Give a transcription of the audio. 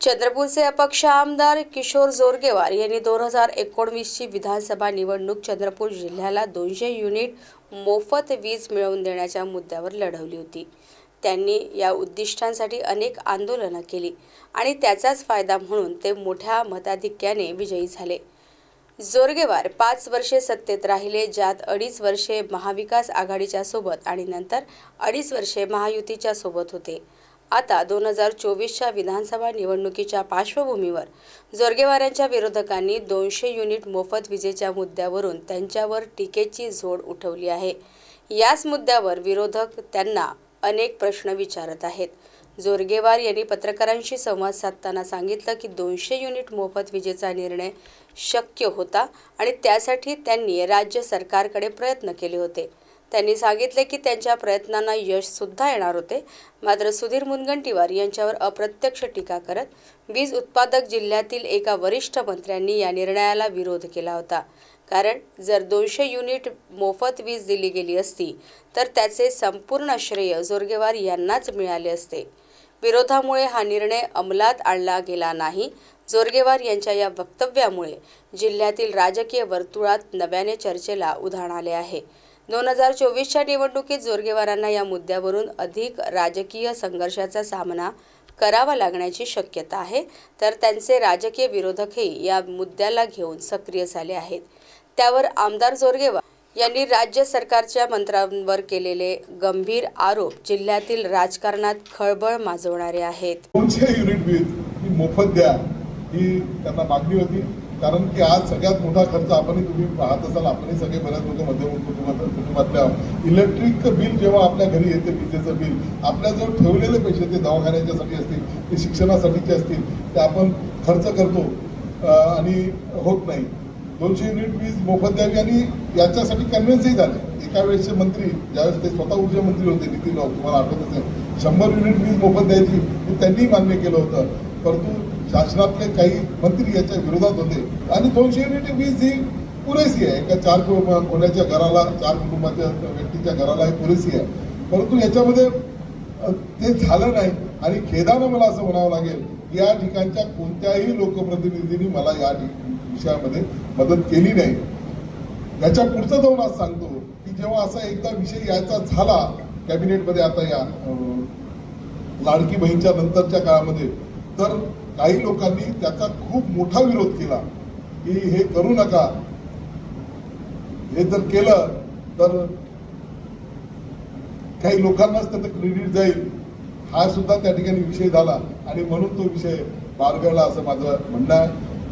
चंद्रपूरचे अपक्ष आमदार किशोर जोरगेवार यांनी दोन हजार एकोणवीसची विधानसभा निवडणूक चंद्रपूर जिल्ह्याला दोनशे युनिट मोफत वीज मिळवून देण्याच्या मुद्द्यावर लढवली होती. त्यांनी या उद्दिष्टांसाठी अनेक आंदोलनं केली आणि त्याचाच फायदा म्हणून ते मोठ्या मताधिक्याने विजयी झाले. जोरगेवार पाच वर्षे सत्तेत राहिले ज्यात अडीच वर्षे महाविकास आघाडीच्या सोबत आणि नंतर अडीच वर्षे महायुतीच्या सोबत होते. आता दोन हजार चोवीसच्या विधानसभा निवडणुकीच्या पार्श्वभूमीवर जोरगेवारांच्या विरोधकांनी दोनशे युनिट मोफत विजेच्या मुद्द्यावरून त्यांच्यावर टीकेची झोड उठवली आहे. याच मुद्द्यावर विरोधक त्यांना अनेक प्रश्न विचारत आहेत. जोरगेवार यांनी पत्रकारांशी संवाद साधताना सांगितलं की दोनशे युनिट मोफत विजेचा निर्णय शक्य होता आणि त्यासाठी त्यांनी राज्य सरकारकडे प्रयत्न केले होते. त्यांनी सांगितले की त्यांच्या प्रयत्नांना यश सुद्धा येणार होते. मात्र सुधीर मुनगंटीवार यांच्यावर अप्रत्यक्ष टीका करत वीज उत्पादक जिल्ह्यातील एका वरिष्ठ मंत्र्यांनी या निर्णयाला विरोध केला होता. कारण जर दोनशे युनिट मोफत वीज दिली गेली असती तर त्याचे संपूर्ण श्रेय जोरगेवार यांनाच मिळाले असते. विरोधामुळे हा निर्णय अंमलात आणला गेला नाही. जोरगेवार यांच्या या वक्तव्यामुळे जिल्ह्यातील राजकीय वर्तुळात नव्याने चर्चेला उधाण आले आहे. दोन हजार चोवीसच्या निवडणुकीत जोरगेवारांना या मुद्द्यावरून अधिक राजकीय संघर्षाचा सामना करावा लागण्याची शक्यता आहे तर त्यांचे राजकीय विरोधकही या मुद्द्याला घेऊन सक्रिय झाले आहेत. त्यावर आमदार जोरगेवार यांनी राज्य सरकारच्या मंत्र्यांवर केलेले गंभीर आरोप जिल्ह्यातील राजकारणात खळबळ माजवणारे आहेत. मोफत द्या ही त्यांना मागणी होती. कारण की आज सगळ्यात मोठा खर्च आपणही तुम्ही पाहत असाल आपणही सगळे बऱ्याच लोक मध्यम कुटुंबात कुटुंबातल्या आहोत. इलेक्ट्रिक बिल जेव्हा आपल्या घरी येते विजेचं बिल आपल्याजवळ ठेवलेले पैसे ते दवाखान्याच्यासाठी असतील ते शिक्षणासाठीचे असतील ते आपण खर्च करतो आणि होत नाही. दोनशे युनिट वीज मोफत द्यावी आणि याच्यासाठी कन्व्हिन्सही झाले. एका वेळेसचे मंत्री ज्यावेळेस ते स्वतः ऊर्जा मंत्री होते नितीन राऊत तुम्हाला आठवत असेल शंभर युनिट वीज मोफत द्यायची हे त्यांनीही मान्य केलं होतं. परंतु शासनातले काही मंत्री याच्या विरोधात होते. आणि दोनशे युनिट वीज ही पुरेशी आहे. का चार कोणाच्या घराला चार कुटुंबाच्या व्यक्तीच्या घराला ही पुरेशी आहे. परंतु याच्यामध्ये ते झालं नाही. आणि खेदानं मला असं म्हणावं लागेल या ठिकाणच्या कोणत्याही लोकप्रतिनिधींनी मला या विषयामध्ये मदत केली नाही. याच्या पुढचं जाऊन आज सांगतो की जेव्हा असा एकदा विषय यायचा झाला कॅबिनेटमध्ये आता या लाडकी बहीणच्या नंतरच्या काळामध्ये तर काही लोकांनी त्याचा खूप मोठा विरोध केला की हे करू नका. हे जर केलं तर काही लोकांनाच त्याचं क्रेडिट जाईल. हा सुद्धा त्या ठिकाणी विषय झाला. आणि म्हणून तो विषय बारगळला असं माझं म्हणणं आहे.